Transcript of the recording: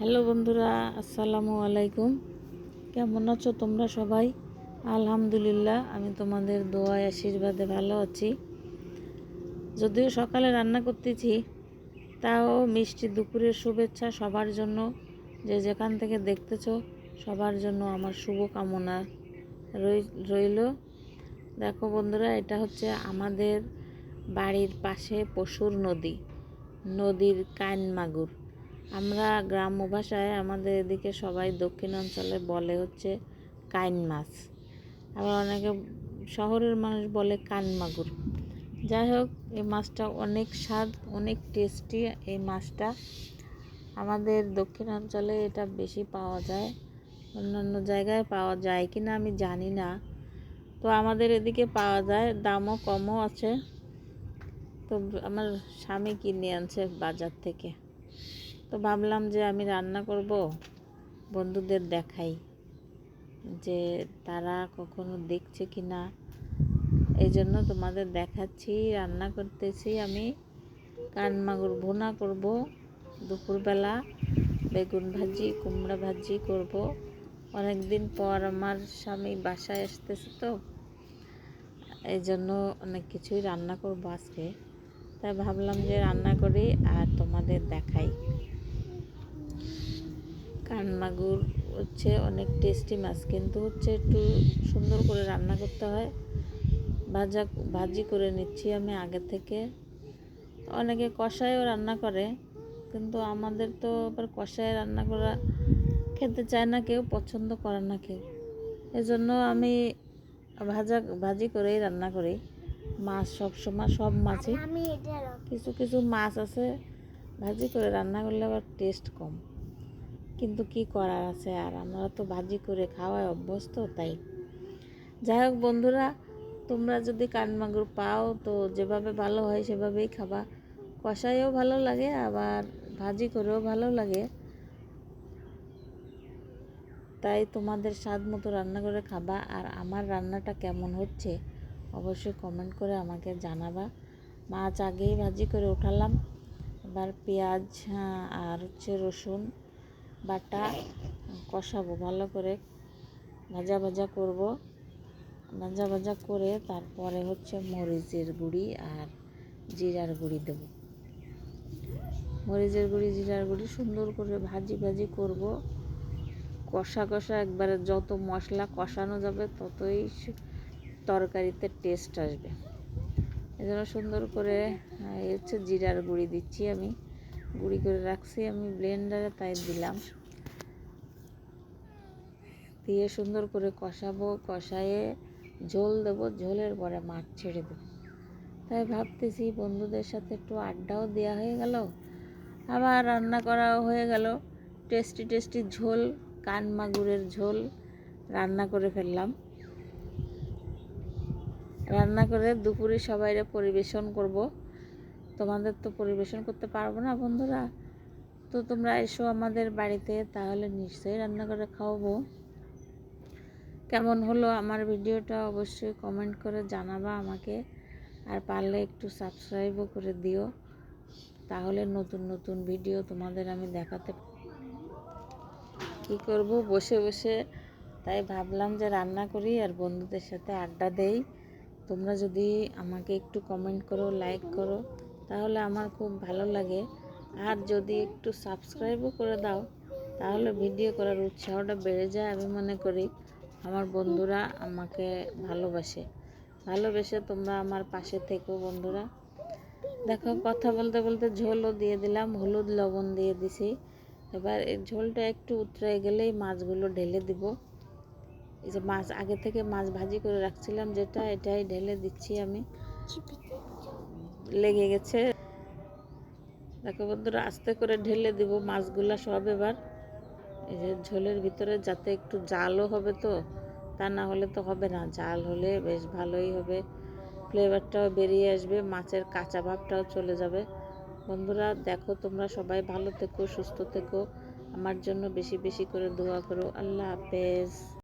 Hello বন্ধুরা, আসসালামু আলাইকুম। কেমন আছো তোমরা সবাই? আলহামদুলিল্লাহ, আমি তোমাদের দোয়ায়, আশীর্বাদে ভালো আছি। যদিও সকালে রান্না করতেছি, তাও মিষ্টি দুপুরের শুভেচ্ছা সবার জন্য। যে যেখান থেকে দেখতেছ, সবার জন্য আমার শুভ কামনা রইল। দেখো বন্ধুরা, এটা হচ্ছে আমাদের বাড়ির পাশে পশুর নদী, নদীর কান মাগুর আমরা গ্রাম্য ভাষায় আমাদের এদিকে সবাই দক্ষিণাঞ্চলে বলে হচ্ছে কাইন মাছ। আবার অনেকে শহরের মানুষ বলে কান মাগুর। যাই হোক, এই মাছটা অনেক স্বাদ, অনেক টেস্টি এই মাছটা আমাদের দক্ষিণাঞ্চলে এটা বেশি পাওয়া যায়, অন্যান্য জায়গায় পাওয়া যায় কি না আমি জানি না। তো আমাদের এদিকে পাওয়া যায়, দামও কমও আছে। তো আমার স্বামী কিনে আনছে বাজার থেকে। তো ভাবলাম যে আমি রান্না করব, বন্ধুদের দেখাই যে তারা কখনো দেখছে কি না এই জন্য তোমাদের দেখাচ্ছি, রান্না করতেছি আমি। কানমাগুর ভুনা করব, দুপুরবেলা বেগুন ভাজি, কুমড়া ভাজি করব। অনেক দিন পর আমার স্বামী বাসায় আসতেছে তো এই জন্য অনেক কিছুই রান্না করব আজকে। তাই ভাবলাম যে রান্না করি আর তোমাদের দেখাই। কানমাগুর হচ্ছে অনেক টেস্টি মাছ কিন্তু হচ্ছে একটু সুন্দর করে রান্না করতে হয়। ভাজা ভাজি করে নিচ্ছি আমি আগে থেকে। অনেকে কষায়ও রান্না করে কিন্তু আমাদের তো আবার কষায় রান্না করা খেতে চায় না কেউ পছন্দ করে না কেউ। এজন্য আমি ভাজা ভাজি করেই রান্না করি। মাছ সব সময় সব মাছই কিছু কিছু মাছ আছে ভাজি করে রান্না করলে আবার টেস্ট কম। কিন্তু কি করার আছে আর? আমরা তো ভাজি করে খাওয়ায় অভ্যস্ত তাই। যাই হোক বন্ধুরা তোমরা যদি কানমাগুর পাও তো যেভাবে ভালো হয় সেভাবেই খাবা। কষাইও ভালো লাগে আবার ভাজি করেও ভালো লাগে। তাই তোমাদের স্বাদ মতো রান্না করে খাবা আর আমার রান্নাটা কেমন হচ্ছে অবশ্যই কমেন্ট করে আমাকে জানাবা। মাছ আগেই ভাজি করে উঠালাম। এবার পেঁয়াজ হ্যাঁ, আর হচ্ছে রসুন। বাটা কষাবো, ভালো করে ভাজা ভাজা করব। ভাজা ভাজা করে তারপরে হচ্ছে মরিচের গুঁড়ি আর জিরার গুঁড়ি দেব। মরিচের গুঁড়ি, জিরার গুঁড়ি সুন্দর করে ভাজি ভাজি করব। কষা কষা একবারে যত মশলা কষানো যাবে ততই তরকারিতে টেস্ট আসবে। এজন্য সুন্দর করে হচ্ছে জিরার গুঁড়ি দিচ্ছি আমি। গুঁড়ি করে রাখছি, আমি ব্লেন্ডারে তাই দিলাম। দিয়ে সুন্দর করে কষাবো, কষায়ে ঝোল দেবো, ঝোলের পরে মাছ ছেড়ে দেবো। তাই ভাবতেছি বন্ধুদের সাথে একটু আড্ডাও দেওয়া হয়ে গেল, আবার রান্না করাও হয়ে গেল। টেস্টি টেস্টি ঝোল, কান মাগুরের ঝোল রান্না করে ফেললাম। রান্না করে দুপুরে সবাইরে পরিবেশন করব। তোমাদের তো পরিবেশন করতে পারব না বন্ধুরা। তো তোমরা এসো আমাদের বাড়িতে, তাহলে নিশ্চয়ই রান্না করে খাওয়াবো। কেমন হলো আমার ভিডিওটা অবশ্যই কমেন্ট করে জানাবা আমাকে। আর পারলে একটু সাবস্ক্রাইবও করে দিও। তাহলে নতুন নতুন ভিডিও তোমাদের আমি দেখাতে কি করব? বসে বসে তাই ভাবলাম যে রান্না করি আর বন্ধুদের সাথে আড্ডা দেই। তোমরা যদি আমাকে একটু কমেন্ট করো লাইক করো তাহলে আমার খুব ভালো লাগে। আর যদি একটু সাবস্ক্রাইবও করে দাও, তাহলে ভিডিও করার উৎসাহটা বেড়ে যায় আমি মনে করি। আমার বন্ধুরা আমাকে ভালোবাসে। ভালোবেসে তোমরা আমার পাশে থেকো বন্ধুরা। দেখো, কথা বলতে বলতে ঝোলও দিয়ে দিলাম, হলুদ লবণ দিয়ে দিছি। এবার এই ঝোলটা একটু উতরে গেলেই মাছগুলো ঢেলে দিব। এই যে মাছ, আগে থেকে মাছ ভাজি করে রাখছিলাম যেটা, এটাই ঢেলে দিচ্ছি আমি। লেগে গেছে। দেখো বন্ধুরা, আস্তে করে ঢেলে দিব মাছগুলা সব এবার। এই যে ঝোলের ভিতরে যাতে একটু জালও হবে তো, তা না হলে তো হবে না। জাল হলে বেশ ভালোই হবে। ফ্লেভারটাও বেরিয়ে আসবে, মাছের কাঁচা ভাবটাও চলে যাবে। বন্ধুরা, দেখো তোমরা সবাই ভালো থেকো, সুস্থ থেকো। আমার জন্য বেশি বেশি করে দোয়া করো। আল্লাহ হাফেজ।